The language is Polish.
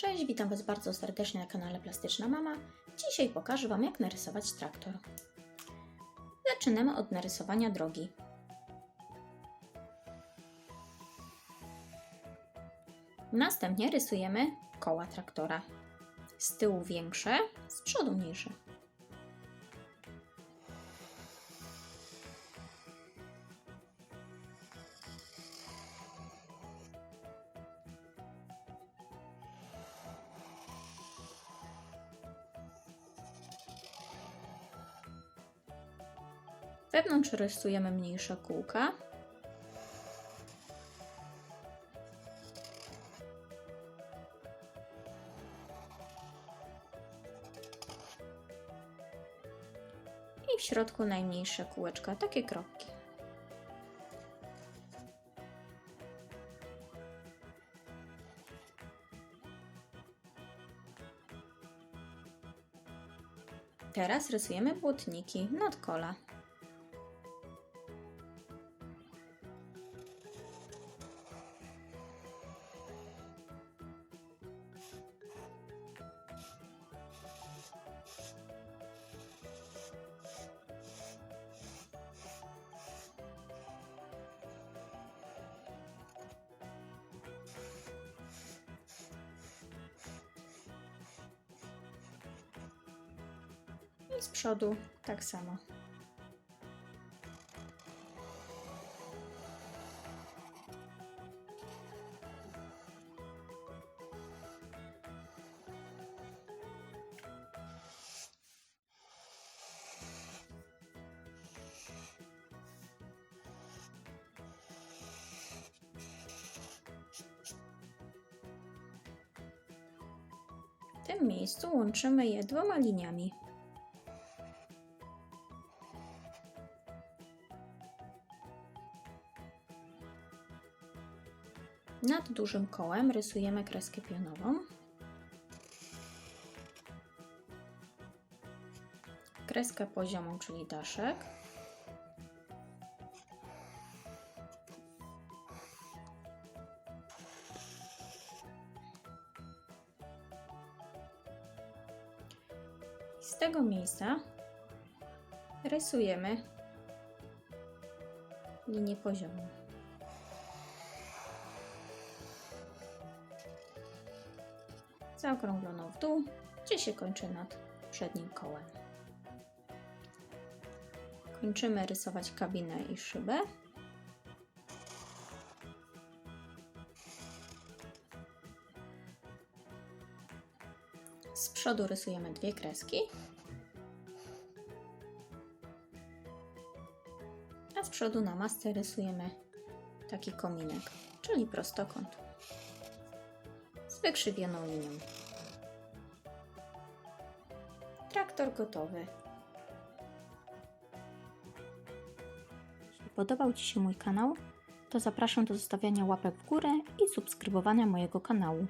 Cześć, witam Was bardzo serdecznie na kanale Plastyczna Mama. Dzisiaj pokażę Wam, jak narysować traktor. Zaczynamy od narysowania drogi. Następnie rysujemy koła traktora. Z tyłu większe, z przodu mniejsze. Wewnątrz rysujemy mniejsze kółka. I w środku najmniejsze kółeczka, takie kropki. Teraz rysujemy błotniki nadkola. Z przodu tak samo. W tym miejscu łączymy je dwoma liniami. Nad dużym kołem rysujemy kreskę pionową. Kreskę poziomą, czyli daszek. Z tego miejsca rysujemy linię poziomą. Zaokrągloną w dół, gdzie się kończy nad przednim kołem. Kończymy rysować kabinę i szybę. Z przodu rysujemy dwie kreski. A z przodu na masce rysujemy taki kominek, czyli prostokąt z wykrzywioną linią. Traktor gotowy. Jeśli podobał Ci się mój kanał, to zapraszam do zostawiania łapek w górę i subskrybowania mojego kanału.